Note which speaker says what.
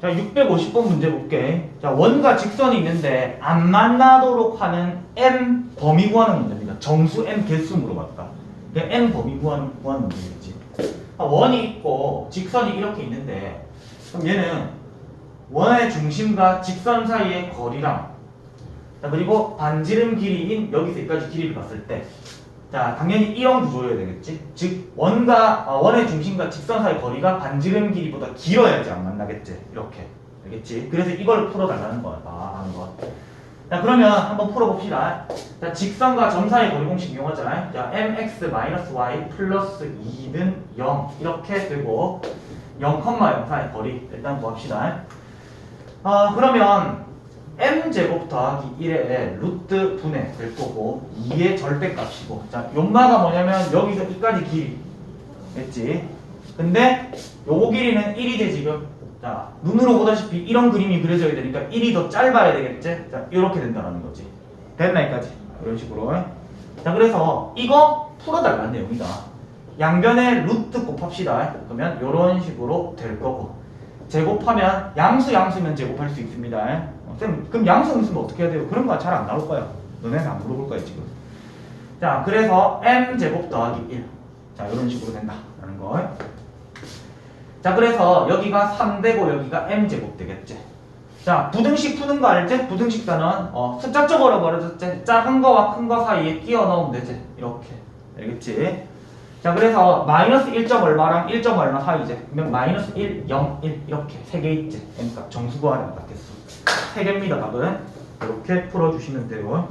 Speaker 1: 자, 650번 문제 볼게. 자, 원과 직선이 있는데 안 만나도록 하는 m 범위 구하는 문제입니다. 정수 m 개수 물어봤다. 그냥 m 범위 구하는, 구하는 문제겠지. 아, 원이 있고 직선이 이렇게 있는데 그럼 얘는 원의 중심과 직선 사이의 거리랑 자, 그리고 반지름 길이인 여기서 여기까지 길이를 봤을 때 자, 당연히 이런 구조여야 되겠지. 즉 원과 어, 원의 중심과 직선 사이 거리가 반지름 길이보다 길어야지 안 만나겠지. 이렇게. 알겠지? 그래서 이걸 풀어 달라는 거다. 하는 거. 자, 그러면 한번 풀어 봅시다. 자, 직선과 점 사이 거리 공식 이용하잖아요. 자, mx-y 플러스 2는 0 이렇게 되고 0,0 사이 거리 일단 구합시다. 아, 그러면 m 제곱 더하기 1의 루트 분해 될 거고 2의 절대값이고. 자 용마가 뭐냐면 여기서 이까지 길이. 됐지? 근데 요거 길이는 1이지 지금. 자 눈으로 보다시피 이런 그림이 그려져야 되니까 1이 더 짧아야 되겠지? 자 이렇게 된다는 거지. 됐나 여기까지? 이런 식으로. 자 그래서 이거 풀어달라는 내용이다. 양변에 루트 곱합시다. 그러면 이런 식으로 될 거고. 제곱하면 양수 양수면 제곱할 수 있습니다. 어, 쌤, 그럼 양성 있으면 어떻게 해야 돼요? 그런 거 잘 안 나올 거야. 너네는 안 물어볼 거야, 지금. 자, 그래서 m제곱 더하기 1. 자, 이런 식으로 된다. 라는 걸. 자, 그래서 여기가 3되고 여기가 m제곱 되겠지. 자, 부등식 푸는 거 알지? 부등식단은 어, 숫자적으로 벌어졌지. 작은 거와 큰 거 사이에 끼워 넣으면 되지. 이렇게. 알겠지? 자, 그래서 마이너스 1점 얼마랑 1점 얼마 사이지? 그러면 마이너스 1, 0, 1 이렇게 세 개 있지. 그러니까 m 값 정수 구하는 것 같겠어. 3개입니다 답은. 이렇게 풀어주시면 돼요.